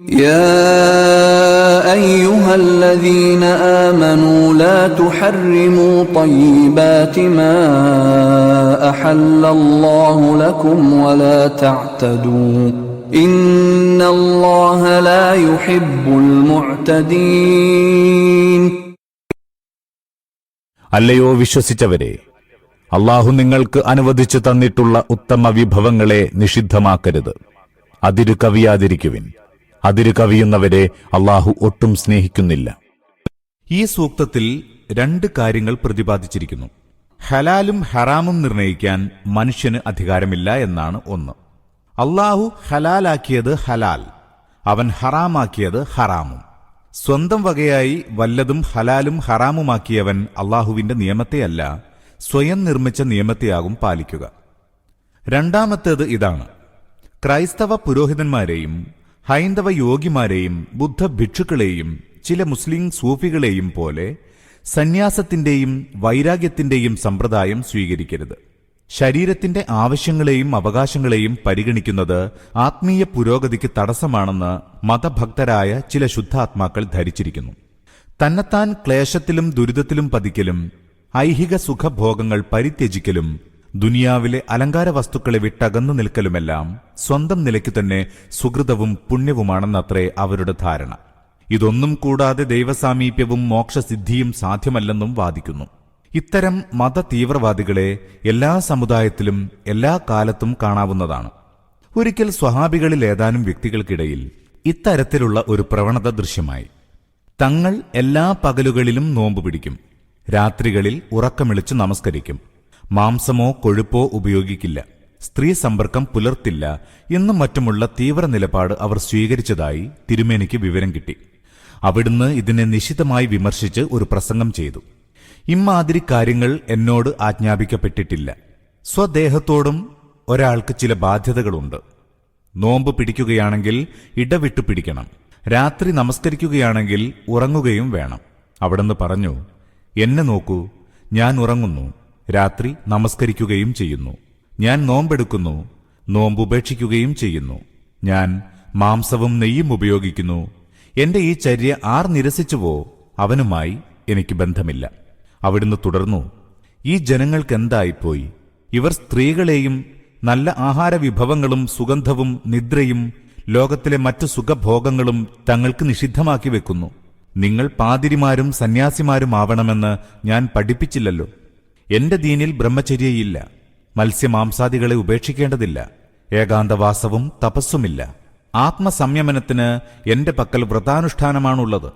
يا ايها الذين امنوا لا تحرموا طيبات ما احل الله لكم ولا تعتدوا ان الله لا يحب المعتدين അല്ലയോ വിശ്വസിച്ചവരെ അള്ളാഹു നിങ്ങൾക്ക് അനുവദിച്ചു തന്നിട്ടുള്ള ഉത്തമ വിഭവങ്ങളെ നിഷിദ്ധമാക്കരുത് അതിരു കവിയാതിരിക്കുവിൻ അതിരു കവിയുന്നവരെ അള്ളാഹു ഒട്ടും സ്നേഹിക്കുന്നില്ല. ഈ സൂക്തത്തിൽ രണ്ട് കാര്യങ്ങൾ പ്രതിപാദിച്ചിരിക്കുന്നു. ഹലാലും ഹറാമും നിർണയിക്കാൻ മനുഷ്യന് അധികാരമില്ല എന്നാണ് ഒന്ന്. അള്ളാഹു ഹലാലാക്കിയത് ഹലാൽ അവൻ ഹറാമാക്കിയത് ഹറാമും. സ്വന്തം വകയായി വല്ലതും ഹലാലും ഹറാമുമാക്കിയവൻ അള്ളാഹുവിന്റെ നിയമത്തെയല്ല സ്വയം നിർമ്മിച്ച നിയമത്തെയാകും പാലിക്കുക. രണ്ടാമത്തേത് ഇതാണ്. ക്രൈസ്തവ പുരോഹിതന്മാരെയും ഹൈന്ദവ യോഗിമാരെയും ബുദ്ധ ഭിക്ഷുക്കളെയും ചില മുസ്ലിം സൂഫികളെയും പോലെ സന്യാസത്തിന്റെയും വൈരാഗ്യത്തിന്റെയും സമ്പ്രദായം സ്വീകരിക്കരുത്. ശരീരത്തിന്റെ ആവശ്യങ്ങളെയും അവകാശങ്ങളെയും പരിഗണിക്കുന്നത് ആത്മീയ പുരോഗതിക്ക് തടസ്സമാണെന്ന് മതഭക്തരായ ചില ശുദ്ധാത്മാക്കൾ ധരിച്ചിരിക്കുന്നു. തന്നെത്താൻ ക്ലേശത്തിലും ദുരിതത്തിലും പതിക്കലും ഐഹിക സുഖഭോഗങ്ങൾ പരിത്യജിക്കലും ദുനിയാവിലെ അലങ്കാര വസ്തുക്കളെ വിട്ടകന്നു നിൽക്കലുമെല്ലാം സ്വന്തം നിലയ്ക്ക് തന്നെ സുഹൃതവും പുണ്യവുമാണെന്നത്രേ അവരുടെ ധാരണ. ഇതൊന്നും കൂടാതെ ദൈവസാമീപ്യവും മോക്ഷസിദ്ധിയും സാധ്യമല്ലെന്നും വാദിക്കുന്നു. ഇത്തരം മത തീവ്രവാദികളെ എല്ലാ സമുദായത്തിലും എല്ലാ കാലത്തും കാണാവുന്നതാണ്. ഒരിക്കൽ സ്വഹാബികളിൽ ഏതാനും വ്യക്തികൾക്കിടയിൽ ഇത്തരത്തിലുള്ള ഒരു പ്രവണത ദൃശ്യമായി. തങ്ങൾ എല്ലാ പകലുകളിലും നോമ്പ് പിടിക്കും രാത്രികളിൽ ഉറക്കമിളിച്ച് നമസ്കരിക്കും. മാംസമോ കൊഴുപ്പോ ഉപയോഗിക്കില്ല. സ്ത്രീ സമ്പർക്കം പുലർത്തില്ല എന്നും മറ്റുമുള്ള തീവ്ര നിലപാട് അവർ സ്വീകരിച്ചതായി തിരുമേനിക്ക് വിവരം കിട്ടി. അവിടുന്ന് ഇതിനെ നിശിതമായി വിമർശിച്ച് ഒരു പ്രസംഗം ചെയ്തു. ഇമ്മാതിരി കാര്യങ്ങൾ എന്നോട് ആജ്ഞാപിക്കപ്പെട്ടിട്ടില്ല. സ്വദേഹത്തോടും ഒരാൾക്ക് ചില ബാധ്യതകളുണ്ട്. നോമ്പ് പിടിക്കുകയാണെങ്കിൽ ഇടവിട്ടു പിടിക്കണം. രാത്രി നമസ്കരിക്കുകയാണെങ്കിൽ ഉറങ്ങുകയും വേണം. അവിടുന്ന് പറഞ്ഞു എന്നെ നോക്കൂ ഞാൻ ഉറങ്ങുന്നു. രാത്രി നമസ്കരിക്കുകയും ചെയ്യുന്നു. ഞാൻ നോമ്പെടുക്കുന്നു നോമ്പ് ഉപേക്ഷിക്കുകയും ചെയ്യുന്നു. ഞാൻ മാംസവും നെയ്യും ഉപയോഗിക്കുന്നു. എന്റെ ഈ ചര്യ ആർ നിരസിച്ചുവോ അവനുമായി എനിക്ക് ബന്ധമില്ല. അവിടുന്ന് തുടർന്നു ഈ ജനങ്ങൾക്ക് ജനങ്ങൾക്കെന്തായിപ്പോയി ഇവർ സ്ത്രീകളെയും നല്ല ആഹാര വിഭവങ്ങളും സുഗന്ധവും നിദ്രയും ലോകത്തിലെ മറ്റു സുഖഭോഗങ്ങളും തങ്ങൾക്ക് നിഷിദ്ധമാക്കി വെക്കുന്നു. നിങ്ങൾ പാതിരിമാരും സന്യാസിമാരുമാവണമെന്ന് ഞാൻ പഠിപ്പിച്ചില്ലല്ലോ. എന്റെ ദീനിൽ ബ്രഹ്മചര്യയില്ല. മത്സ്യമാംസാദികളെ ഉപേക്ഷിക്കേണ്ടതില്ല. ഏകാന്തവാസവും തപസ്സുമില്ല. ആത്മസംയമനത്തിന് എന്റെ പക്കൽ വ്രതാനുഷ്ഠാനമാണുള്ളത്.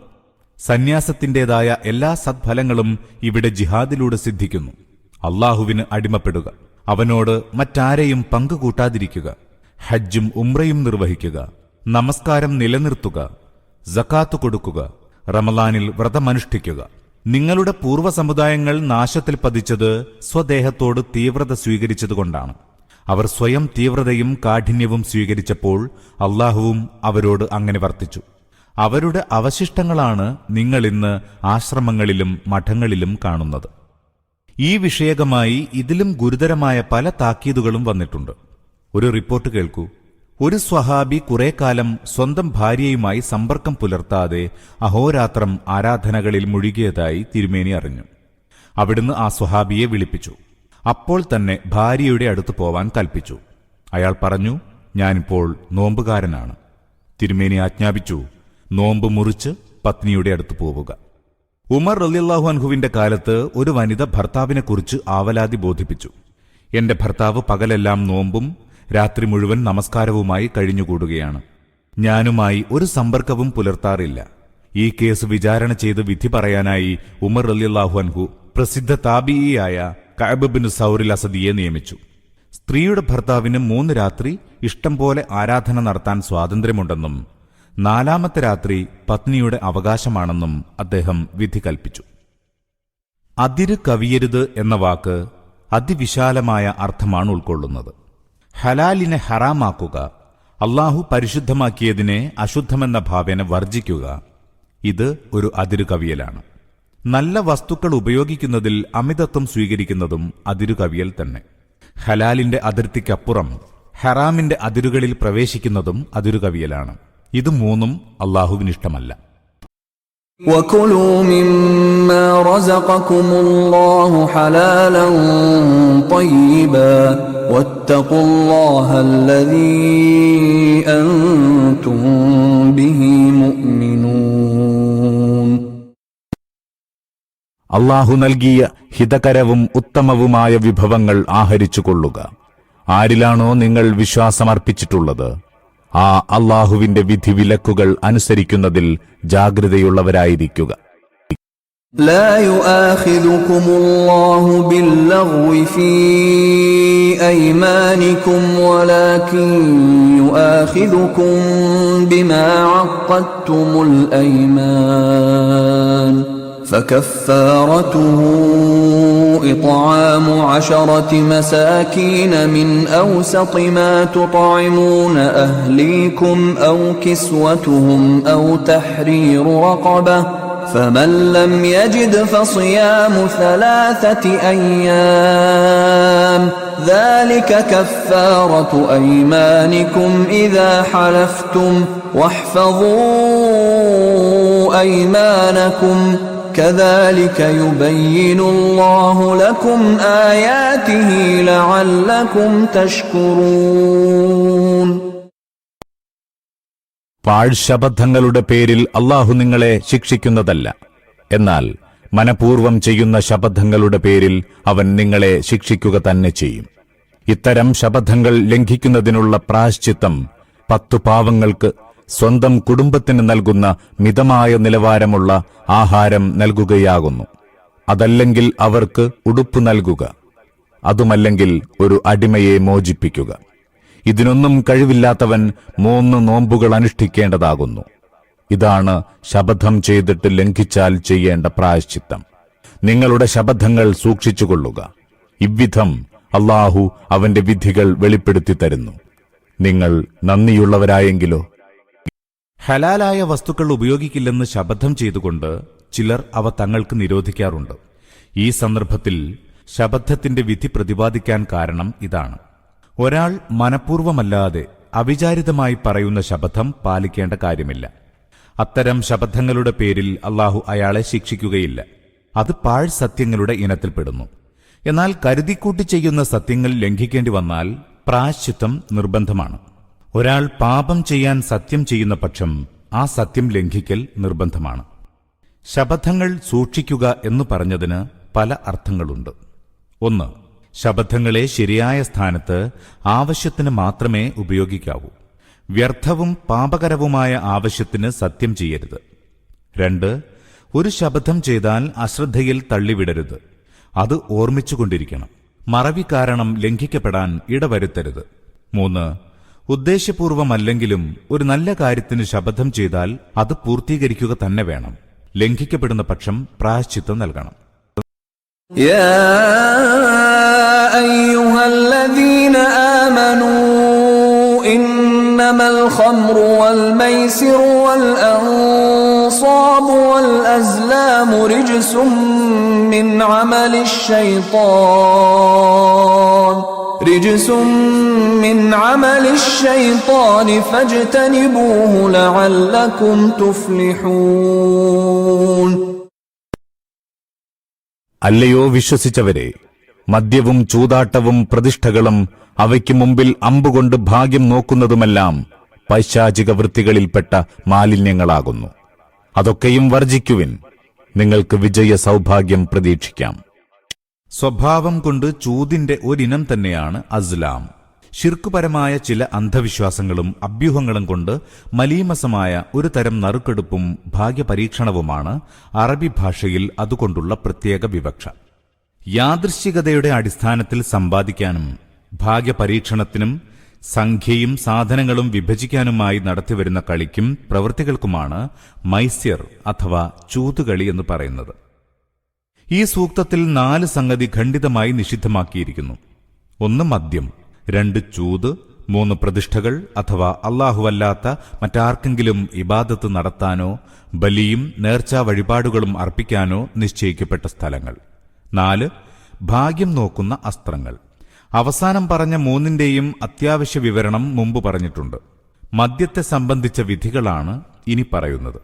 സന്യാസത്തിന്റെതായ എല്ലാ സദ്ഫലങ്ങളും ഇവിടെ ജിഹാദിലൂടെ സിദ്ധിക്കുന്നു. അള്ളാഹുവിന് അടിമപ്പെടുക. അവനോട് മറ്റാരെയും പങ്കുകൂട്ടാതിരിക്കുക. ഹജ്ജും ഉംറയും നിർവഹിക്കുക. നമസ്കാരം നിലനിർത്തുക. ജക്കാത്തു കൊടുക്കുക. റമലാനിൽ വ്രതമനുഷ്ഠിക്കുക. നിങ്ങളുടെ പൂർവ സമുദായങ്ങൾ നാശത്തിൽ പതിച്ചത് സ്വദേഹത്തോട് തീവ്രത സ്വീകരിച്ചതുകൊണ്ടാണ്. അവർ സ്വയം തീവ്രതയും കാഠിന്യവും സ്വീകരിച്ചപ്പോൾ അള്ളാഹുവും അവരോട് അങ്ങനെ വർത്തിച്ചു. അവരുടെ അവശിഷ്ടങ്ങളാണ് നിങ്ങൾ ഇന്ന് ആശ്രമങ്ങളിലും മഠങ്ങളിലും കാണുന്നത്. ഈ വിഷയകമായി ഇതിലും ഗുരുതരമായ പല താക്കീതുകളും വന്നിട്ടുണ്ട്. ഒരു റിപ്പോർട്ട് കേൾക്കൂ. ഒരു സ്വഹാബി കുറെ കാലം സ്വന്തം ഭാര്യയുമായി സമ്പർക്കം പുലർത്താതെ അഹോരാത്രം ആരാധനകളിൽ മുഴുകിയതായി തിരുമേനി അറിഞ്ഞു. അവിടുന്ന് ആ സ്വഹാബിയെ വിളിപ്പിച്ചു. അപ്പോൾ തന്നെ ഭാര്യയുടെ അടുത്ത് പോവാൻ കൽപ്പിച്ചു. അയാൾ പറഞ്ഞു ഞാനിപ്പോൾ നോമ്പുകാരനാണ്. തിരുമേനി ആജ്ഞാപിച്ചു നോമ്പ് മുറിച്ച് പത്നിയുടെ അടുത്ത് പോവുക. ഉമർ റലിയല്ലാഹു അൻഹുവിന്റെ കാലത്ത് ഒരു വനിത ഭർത്താവിനെക്കുറിച്ച് ആവലാതി ബോധിപ്പിച്ചു. എന്റെ ഭർത്താവ് പകലെല്ലാം നോമ്പും രാത്രി മുഴുവൻ നമസ്കാരവുമായി കഴിഞ്ഞുകൂടുകയാണ്. ഞാനുമായി ഒരു സമ്പർക്കവും പുലർത്താറില്ല. ഈ കേസ് വിചാരണ ചെയ്ത് വിധി പറയാനായി ഉമർ അലിയല്ലാഹു അൻഹു പ്രസിദ്ധ താബിയായ കഅബിന് സൗറിൽ അസദിയെ നിയമിച്ചു. സ്ത്രീയുടെ ഭർത്താവിന് മൂന്ന് രാത്രി ഇഷ്ടം പോലെ ആരാധന നടത്താൻ സ്വാതന്ത്ര്യമുണ്ടെന്നും നാലാമത്തെ രാത്രി പത്നിയുടെ അവകാശമാണെന്നും അദ്ദേഹം വിധി കൽപ്പിച്ചു. അതിര് കവിയരുത് എന്ന വാക്ക് അതിവിശാലമായ അർത്ഥമാണ് ഉൾക്കൊള്ളുന്നത്. ഹലാലിനെ ഹറാമാക്കുക അള്ളാഹു പരിശുദ്ധമാക്കിയതിനെ അശുദ്ധമെന്ന ഭാവേന വർജിക്കുക ഇത് ഒരു അതിരു കവിയലാണ് നല്ല വസ്തുക്കൾ ഉപയോഗിക്കുന്നതിൽ അമിതത്വം സ്വീകരിക്കുന്നതും അതിരു കവിയൽ തന്നെ ഹലാലിന്റെ അതിർത്തിക്കപ്പുറം ഹറാമിന്റെ അതിരുകളിൽ പ്രവേശിക്കുന്നതും അതിരു കവിയലാണ് ഇത് മൂന്നും അള്ളാഹുവിനിഷ്ടമല്ല وكلوا مما رزقكم الله حلالا طيبا واتقوا الله الذي أنتم به مؤمنون അള്ളാഹു നൽകിയ ഹിതകരവും ഉത്തമവുമായ വിഭവങ്ങൾ ആഹരിച്ചുകൊള്ളുക ആരിലാണോ നിങ്ങൾ വിശ്വാസമർപ്പിച്ചിട്ടുള്ളത് ആ അള്ളാഹുവിന്റെ വിധിവിലക്കുകൾ അനുസരിക്കുന്നതിൽ ജാഗ്രതയുള്ളവരായിരിക്കുക لا يؤاخذكم الله باللغو في أيمانكم ولكن يؤاخذكم بما عقدتم الأيمان. فكفارته إطعام عشرة مساكين من أوسط ما تطعمون أهليكم أو كسوتهم أو تحرير رقبة فمن لم يجد فصيام ثلاثة أيام ذلك كفارة أيمانكم إذا حلفتم واحفظوا أيمانكم. كذلك يبين الله لكم آياته لعلكم تشكرون. പാഴ്ശബദ്ധങ്ങളുടെ പേരിൽ അള്ളാഹു നിങ്ങളെ ശിക്ഷിക്കുന്നതല്ല. എന്നാൽ മനപൂർവം ചെയ്യുന്ന ശബദ്ധങ്ങളുടെ പേരിൽ അവൻ നിങ്ങളെ ശിക്ഷിക്കുക തന്നെ ചെയ്യും. ഇത്തരം ശബദ്ധങ്ങൾ ലംഘിക്കുന്നതിനുള്ള പ്രാശ്ചിത്തം പത്തു പാവങ്ങൾക്ക് സ്വന്തം കുടുംബത്തിന് നൽകുന്ന മിതമായ നിലവാരമുള്ള ആഹാരം നൽകുകയാകുന്നു. അതല്ലെങ്കിൽ അവർക്ക് ഉടുപ്പ് നൽകുക. അതുമല്ലെങ്കിൽ ഒരു അടിമയെ മോചിപ്പിക്കുക. ഇതിനൊന്നും കഴിവില്ലാത്തവൻ മൂന്ന് നോമ്പുകൾ അനുഷ്ഠിക്കേണ്ടതാകുന്നു. ഇതാണ് ശപഥം ചെയ്തിട്ട് ലംഘിച്ചാൽ ചെയ്യേണ്ട പ്രായശ്ചിത്തം. നിങ്ങളുടെ ശപഥങ്ങൾ സൂക്ഷിച്ചുകൊള്ളുക. ഇவ்விധം അള്ളാഹു അവന്റെ വിധികൾ വെളിപ്പെടുത്തി തരുന്നു. നിങ്ങൾ നന്ദിയുള്ളവരായെങ്കിലോ? ഹലാലായ വസ്തുക്കൾ ഉപയോഗിക്കില്ലെന്ന് ശപഥം ചെയ്തുകൊണ്ട് ചിലർ അവ തങ്ങൾക്ക് നിരോധിക്കാറുണ്ട്. ഈ സന്ദർഭത്തിൽ ശപഥത്തിന്റെ വിധി പ്രതിപാദിക്കാൻ കാരണം ഇതാണ്. ഒരാൾ മനഃപൂർവമല്ലാതെ അവിചാരിതമായി പറയുന്ന ശപഥം പാലിക്കേണ്ട കാര്യമില്ല. അത്തരം ശപഥങ്ങളുടെ പേരിൽ അള്ളാഹു അയാളെ ശിക്ഷിക്കുകയില്ല. അത് പാഴ് സത്യങ്ങളുടെ ഇനത്തിൽപ്പെടുന്നു എന്നാൽ കരുതിക്കൂട്ടി ചെയ്യുന്ന സത്യങ്ങൾ ലംഘിക്കേണ്ടി വന്നാൽ പ്രാശ്ചിത്തം നിർബന്ധമാണ്. ഒരാൾ പാപം ചെയ്യാൻ സത്യം ചെയ്യുന്ന പക്ഷം ആ സത്യം ലംഘിക്കൽ നിർബന്ധമാണ്. ശപഥങ്ങൾ സൂക്ഷിക്കുക എന്നു പറഞ്ഞതിന് പല അർത്ഥങ്ങളുണ്ട്. ഒന്ന് ശബദ്ധങ്ങളെ ശരിയായ സ്ഥാനത്ത് ആവശ്യത്തിന് മാത്രമേ ഉപയോഗിക്കാവൂ. വ്യർത്ഥവും പാപകരവുമായ ആവശ്യത്തിന് സത്യം ചെയ്യരുത്. രണ്ട് ഒരു ശബദം ചെയ്താൽ അശ്രദ്ധയിൽ തള്ളിവിടരുത്. അത് ഓർമ്മിച്ചുകൊണ്ടിരിക്കണം. മറവി കാരണം ലംഘിക്കപ്പെടാൻ ഇടവരുത്തരുത്. മൂന്ന് ഉദ്ദേശ്യപൂർവമല്ലെങ്കിലും ഒരു നല്ല കാര്യത്തിന് ശബദം ചെയ്താൽ അത് പൂർത്തീകരിക്കുക തന്നെ വേണം. ലംഘിക്കപ്പെടുന്ന പക്ഷം പ്രായശ്ചിത്തം നൽകണം. أيها الذين آمنوا إنما الخمر والميسر والأنصاب والأزلام رجس من عمل الشيطان رجس من عمل الشيطان فاجتنبوه لعلكم تفلحون അല്ലയോ വിശ്വസിച്ചവരെ മദ്യവും ചൂതാട്ടവും പ്രതിഷ്ഠകളും അവയ്ക്ക് മുമ്പിൽ അമ്പുകൊണ്ട് ഭാഗ്യം നോക്കുന്നതുമെല്ലാം പൈശാചിക വൃത്തികളിൽപ്പെട്ട മാലിന്യങ്ങളാകുന്നു. അതൊക്കെയും വർജിക്കുവിൻ നിങ്ങൾക്ക് വിജയ സൗഭാഗ്യം പ്രതീക്ഷിക്കാം. സ്വഭാവം കൊണ്ട് ചൂതിന്റെ ഒരിനം തന്നെയാണ് അസ്ലാം. ശിർക്കുപരമായ ചില അന്ധവിശ്വാസങ്ങളും അഭ്യൂഹങ്ങളും കൊണ്ട് മലീമസമായ ഒരു തരം നറുക്കെടുപ്പും ഭാഗ്യപരീക്ഷണവുമാണ് അറബി ഭാഷയിൽ അതുകൊണ്ടുള്ള പ്രത്യേക വിവക്ഷ. യാദൃശ്ചികതയുടെ അടിസ്ഥാനത്തിൽ സമ്പാദിക്കാനും ഭാഗ്യപരീക്ഷണത്തിനും സംഖ്യയും സാധനങ്ങളും വിഭജിക്കാനുമായി നടത്തിവരുന്ന കളിക്കും പ്രവൃത്തികൾക്കുമാണ് മൈസ്യർ അഥവാ ചൂതുകളി എന്ന് പറയുന്നത്. ഈ സൂക്തത്തിൽ നാല് സംഗതി ഖണ്ഡിതമായി നിഷിദ്ധമാക്കിയിരിക്കുന്നു. ഒന്ന് മദ്യം രണ്ട് ചൂത് മൂന്ന് പ്രതിഷ്ഠകൾ അഥവാ അല്ലാഹുവല്ലാത്ത മറ്റാർക്കെങ്കിലും ഇബാദത്ത് നടത്താനോ ബലിയും നേർച്ചാ വഴിപാടുകളും അർപ്പിക്കാനോ നിശ്ചയിക്കപ്പെട്ട സ്ഥലങ്ങൾ. നാല് ഭാഗ്യം നോക്കുന്ന അസ്ത്രങ്ങൾ. അവസാനം പറഞ്ഞ മൂന്നിന്റെയും അത്യാവശ്യ വിവരണം മുമ്പ് പറഞ്ഞിട്ടുണ്ട്. മദ്യത്തെ സംബന്ധിച്ച വിധികളാണ് ഇനി പറയുന്നത്.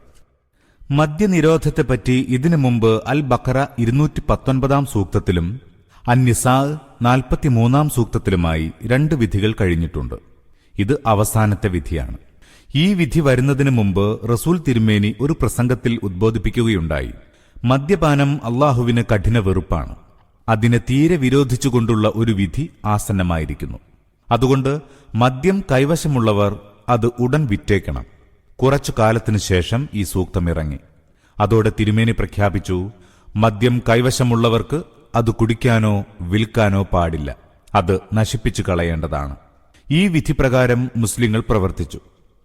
മദ്യനിരോധത്തെപ്പറ്റി ഇതിനു മുമ്പ് അൽ ബക്കറ ഇരുന്നൂറ്റി പത്തൊൻപതാം സൂക്തത്തിലും അന്നിസാ നാൽപ്പത്തിമൂന്നാം സൂക്തത്തിലുമായി രണ്ട് വിധികൾ കഴിഞ്ഞിട്ടുണ്ട്. ഇത് അവസാനത്തെ വിധിയാണ്. ഈ വിധി വരുന്നതിനു മുമ്പ് റസൂൽ തിരുമേനി ഒരു പ്രസംഗത്തിൽ ഉദ്ബോധിപ്പിക്കുകയുണ്ടായി. മദ്യപാനം അള്ളാഹുവിന് കഠിന വെറുപ്പാണ്. അതിനെ തീരെ വിരോധിച്ചുകൊണ്ടുള്ള ഒരു വിധി ആസന്നമായിരിക്കുന്നു. അതുകൊണ്ട് മദ്യം കൈവശമുള്ളവർ അത് ഉടൻ വിറ്റേക്കണം. കുറച്ചു കാലത്തിനു ശേഷം ഈ സൂക്തമിറങ്ങി അതോടെ തിരുമേനി പ്രഖ്യാപിച്ചു മദ്യം കൈവശമുള്ളവർക്ക് അത് കുടിക്കാനോ വിൽക്കാനോ പാടില്ല. അത് നശിപ്പിച്ചു കളയേണ്ടതാണ്. ഈ വിധിപ്രകാരം മുസ്ലിങ്ങൾ പ്രവർത്തിച്ചു.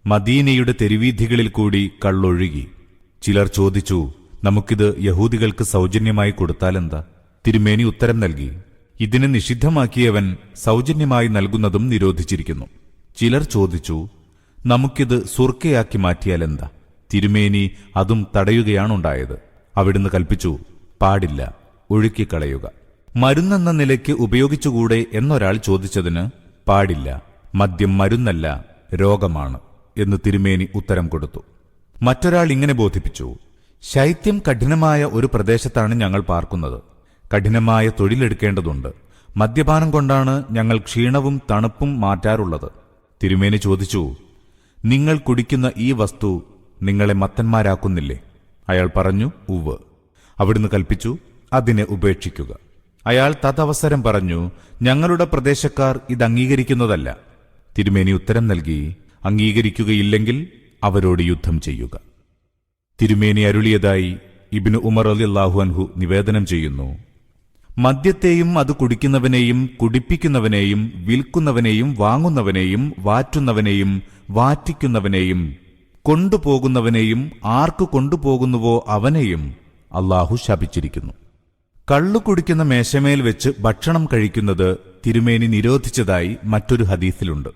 മദീനയുടെ തെരുവീഥികളിൽ കൂടി കള്ളൊഴുകി. ചിലർ ചോദിച്ചു നമുക്കിത് യഹൂദികൾക്ക് സൗജന്യമായി കൊടുത്താലെന്താ തിരുമേനി ഉത്തരം നൽകി ഇതിനെ നിഷിദ്ധമാക്കിയവൻ സൗജന്യമായി നൽകുന്നതും നിരോധിച്ചിരിക്കുന്നു. ചിലർ ചോദിച്ചു നമുക്കിത് സുർക്കയാക്കി മാറ്റിയാലെന്താ തിരുമേനി അതും തടയുകയാണുണ്ടായത്. അവിടുന്ന് കൽപ്പിച്ചു പാടില്ല ഒഴുക്കിക്കളയുക. മരുന്നെന്ന നിലയ്ക്ക് ഉപയോഗിച്ചുകൂടെ? എന്നൊരാൾ ചോദിച്ചതിന് പാടില്ല മദ്യം മരുന്നല്ല രോഗമാണ് എന്ന് തിരുമേനി ഉത്തരം കൊടുത്തു. മറ്റൊരാൾ ഇങ്ങനെ ബോധിപ്പിച്ചു ശൈത്യം കഠിനമായ ഒരു പ്രദേശത്താണ് ഞങ്ങൾ പാർക്കുന്നത്. കഠിനമായ തൊഴിലെടുക്കേണ്ടതുണ്ട്. മദ്യപാനം കൊണ്ടാണ് ഞങ്ങൾ ക്ഷീണവും തണുപ്പും മാറ്റാറുള്ളത്. തിരുമേനി ചോദിച്ചു നിങ്ങൾ കുടിക്കുന്ന ഈ വസ്തു നിങ്ങളെ മത്തന്മാരാക്കുന്നില്ലേ? അയാൾ പറഞ്ഞു ഉവ് അവിടുന്ന് കൽപ്പിച്ചു അതിനെ ഉപേക്ഷിക്കുക. അയാൾ തദവസരം പറഞ്ഞു ഞങ്ങളുടെ പ്രദേശക്കാർ ഇത് അംഗീകരിക്കുന്നതല്ല. തിരുമേനി ഉത്തരം നൽകി അംഗീകരിക്കുകയില്ലെങ്കിൽ അവരോട് യുദ്ധം ചെയ്യുക. തിരുമേനി അരുളിയതായി ഇബിന് ഉമർ അലിയല്ലാഹു അൻഹു നിവേദനം ചെയ്യുന്നു. മദ്യത്തെയും അത് കുടിക്കുന്നവനെയും കുടിപ്പിക്കുന്നവനെയും വിൽക്കുന്നവനെയും വാങ്ങുന്നവനെയും വാറ്റുന്നവനെയും വാറ്റിക്കുന്നവനെയും കൊണ്ടുപോകുന്നവനെയും ആർക്ക് കൊണ്ടുപോകുന്നുവോ അവനെയും അള്ളാഹു ശപിച്ചിരിക്കുന്നു. കള്ളു കുടിക്കുന്ന മേശമേൽ വെച്ച് ഭക്ഷണം കഴിക്കുന്നത് തിരുമേനി നിരോധിച്ചതായി മറ്റൊരു ഹദീസിലുണ്ട്.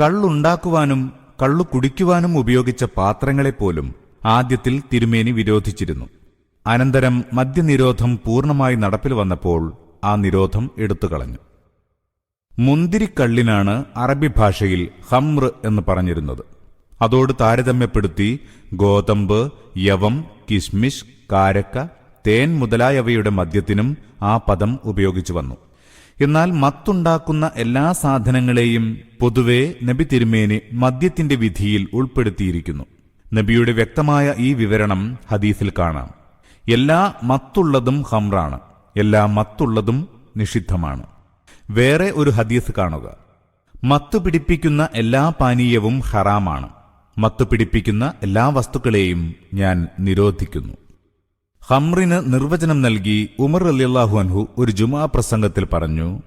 കള്ളുണ്ടാക്കുവാനും കള്ളു കുടിക്കുവാനും ഉപയോഗിച്ച പാത്രങ്ങളെപ്പോലും ആദ്യത്തിൽ തിരുമേനി വിരോധിച്ചിരുന്നു. അനന്തരം മദ്യനിരോധം പൂർണമായി നടപ്പിൽ വന്നപ്പോൾ ആ നിരോധം എടുത്തുകളഞ്ഞു. മുന്തിരിക്കള്ളിനാണ് അറബി ഭാഷയിൽ ഹംറ് എന്ന് പറഞ്ഞിരുന്നത്. അതോട് താരതമ്യപ്പെടുത്തി ഗോതമ്പ് യവം കിസ്മിഷ് കാരക്ക തേൻ മുതലായവയുടെ മദ്യത്തിനും ആ പദം ഉപയോഗിച്ചു വന്നു. എന്നാൽ മത്തുണ്ടാക്കുന്ന എല്ലാ സാധനങ്ങളെയും പൊതുവെ നബി തിരുമേനി മദ്യത്തിന്റെ വിധിയിൽ ഉൾപ്പെടുത്തിയിരിക്കുന്നു. നബിയുടെ വ്യക്തമായ ഈ വിവരണം ഹദീസിൽ കാണാം. എല്ലാ മത്തുള്ളതും ഹംറാണ് എല്ലാ മത്തുള്ളതും നിഷിദ്ധമാണ്. വേറെ ഒരു ഹദീസ് കാണുക. മത്തു പിടിപ്പിക്കുന്ന എല്ലാ പാനീയവും ഹറാമാണ്. മത്തു പിടിപ്പിക്കുന്ന എല്ലാ വസ്തുക്കളെയും ഞാൻ നിരോധിക്കുന്നു. ഹംറിന് നിർവചനം നൽകി ഉമർ അലിയല്ലാഹു അൻഹു ഒരു ജുമാ പ്രസംഗത്തിൽ പറഞ്ഞു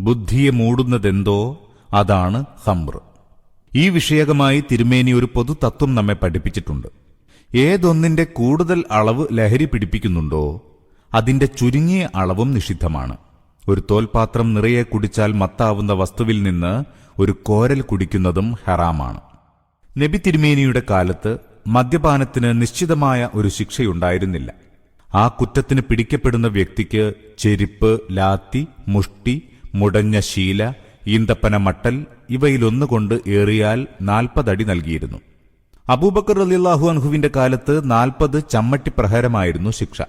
ബുദ്ധിയെ മൂടുന്നതെന്തോ അതാണ് ഹംർ ഈ വിഷയകമായി തിരുമേനി ഒരു പൊതു തത്വം നമ്മെ പഠിപ്പിച്ചിട്ടുണ്ട്. ഏതൊന്നിന്റെ കൂടുതൽ അളവ് ലഹരി പിടിപ്പിക്കുന്നുണ്ടോ അതിന്റെ ചുരുങ്ങിയ അളവും നിഷിദ്ധമാണ്. ഒരു തോൽപാത്രം നിറയെ കുടിച്ചാൽ മത്താവുന്ന വസ്തുവിൽ നിന്ന് ഒരു കോരൽ കുടിക്കുന്നതും ഹറാമാണ്. നബി തിരുമേനിയുടെ കാലത്ത് മദ്യപാനത്തിന് നിശ്ചിതമായ ഒരു ശിക്ഷയുണ്ടായിരുന്നില്ല. ആ കുറ്റത്തിന് പിടിക്കപ്പെടുന്ന വ്യക്തിക്ക് ചെരിപ്പ് ലാത്തി മുഷ്ടി മുടഞ്ഞ ശീല ഈന്തപ്പന മട്ടൽ ഇവയിലൊന്നുകൊണ്ട് ഏറിയാൽ നാൽപ്പതടി നൽകിയിരുന്നു. അബൂബക്കർ അലിള്ളാഹു അൻഹുവിന്റെ കാലത്ത് നാൽപ്പത് ചമ്മട്ടി പ്രഹരമായിരുന്നു ശിക്ഷ.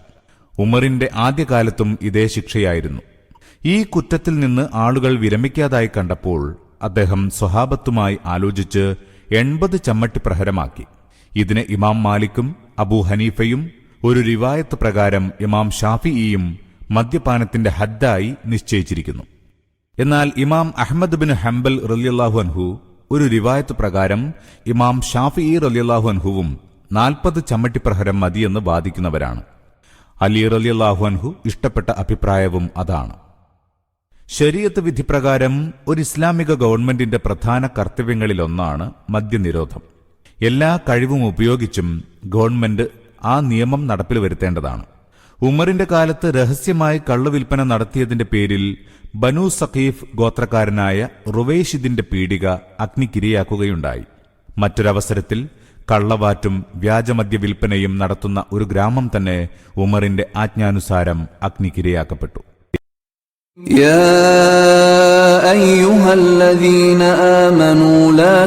ഉമറിന്റെ ആദ്യകാലത്തും ഇതേ ശിക്ഷയായിരുന്നു. ഈ കുറ്റത്തിൽ നിന്ന് ആളുകൾ വിരമിക്കാതായി കണ്ടപ്പോൾ അദ്ദേഹം സ്വഹാബത്തുമായി ആലോചിച്ച് എൺപത് ചമ്മട്ടി പ്രഹരമാക്കി ഇതിന് ഇമാം മാലിക്കും അബൂ ഹനീഫയും ഒരു റിവായത്ത് പ്രകാരം ഇമാം ഷാഫിയും മദ്യപാനത്തിന്റെ ഹദ്ദായി നിശ്ചയിച്ചിരിക്കുന്നു. എന്നാൽ ഇമാം അഹമ്മദ് ബിൻ ഹംബൽ റലിയല്ലാഹു അൻഹു ഒരു റിവായത്ത് പ്രകാരം ഇമാം ഷാഫി റലിയല്ലാഹു അൻഹുവും നാൽപ്പത് ചമ്മട്ടി പ്രഹരം മതിയെന്ന് വാദിക്കുന്നവരാണ്. അലി റലിയല്ലാഹു അൻഹു ഇഷ്ടപ്പെട്ട അഭിപ്രായവും അതാണ്. ശരീഅത്ത് വിധിപ്രകാരം ഒരു ഇസ്ലാമിക ഗവൺമെന്റിന്റെ പ്രധാന കർത്തവ്യങ്ങളിലൊന്നാണ് മദ്യനിരോധം. എല്ലാ കഴിവും ഉപയോഗിച്ചും ഗവൺമെന്റ് ആ നിയമം നടപ്പിൽ വരുത്തേണ്ടതാണ്. ഉമറിന്റെ കാലത്ത് രഹസ്യമായി കള്ളുവിൽപ്പന നടത്തിയതിന്റെ പേരിൽ ബനു സഖീഫ് ഗോത്രക്കാരനായ റുവൈഷിദിന്റെ പീഡിക അഗ്നിക്കിരയാക്കുകയുണ്ടായി മറ്റൊരവസരത്തിൽ കള്ളവാറ്റും വ്യാജമദ്യ വിൽപ്പനയും നടത്തുന്ന ഒരു ഗ്രാമം തന്നെ ഉമറിന്റെ ആജ്ഞാനുസാരം അഗ്നിക്കിരയാക്കപ്പെട്ടു يا أيها الذين آمنوا لا